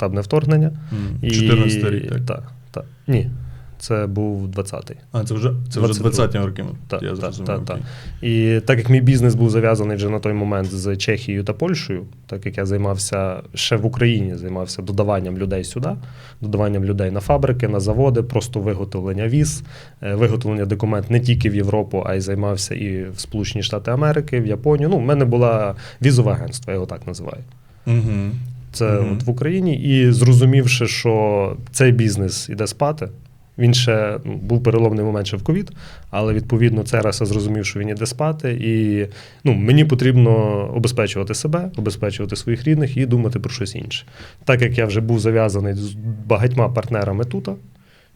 повномасштабне вторгнення. М, 14 рік, так? Так, так. Ні, це був 20-й. А, це вже, це вже 20-ті роки. Так, я так, так, так. І так як мій бізнес був зав'язаний вже на той момент з Чехією та Польщею, так як я займався ще в Україні, займався додаванням людей сюди, додаванням людей на фабрики, на заводи, просто виготовлення віз, е, виготовлення документ не тільки в Європу, а й займався і в Сполучені Штати Америки, в Японію. Ну, в мене була візове агентство, я його так називаю. Мгм. Це Мгм. от в Україні. І зрозумівши, що цей бізнес іде спати. Він ще ну, був переломний момент ще в ковід, але відповідно я зрозумів, що він іде спати, і ну, мені потрібно обезпечувати себе, обезпечувати своїх рідних і думати про щось інше. Так як я вже був зав'язаний з багатьма партнерами тут,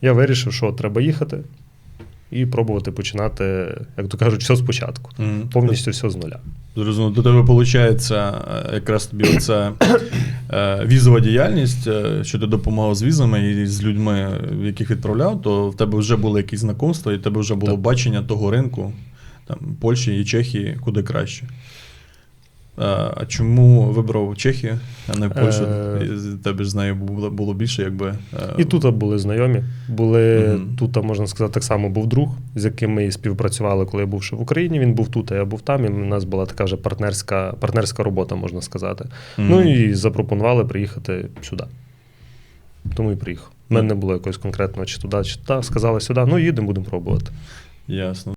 я вирішив, що треба їхати і пробувати починати, як то кажуть, все спочатку. Повністю все з нуля. Зрозуміло. До тебе виходить якраз тобі оця е, візова діяльність, е, що ти допомагав з візами і з людьми, яких відправляв, то в тебе вже були якісь знакомства, і в тебе вже було Так. бачення того ринку, там, Польщі і Чехії, куди краще. А чому вибрав Чехію, а не Польщу? Е. Тебе ж з нею було, було більше, якби. е, І тут були знайомі. Були Мгм. тут, можна сказати, так само був друг, з яким ми співпрацювали, коли я був ще в Україні. Він був тут, а я був там. І в нас була така вже партнерська, партнерська робота, можна сказати. Мгм. Ну і запропонували приїхати сюди. Тому і приїхав. У мене Ну. не було якогось конкретного чи туди, чи туди. Сказали сюди, ну їдемо, будемо пробувати. Ясно.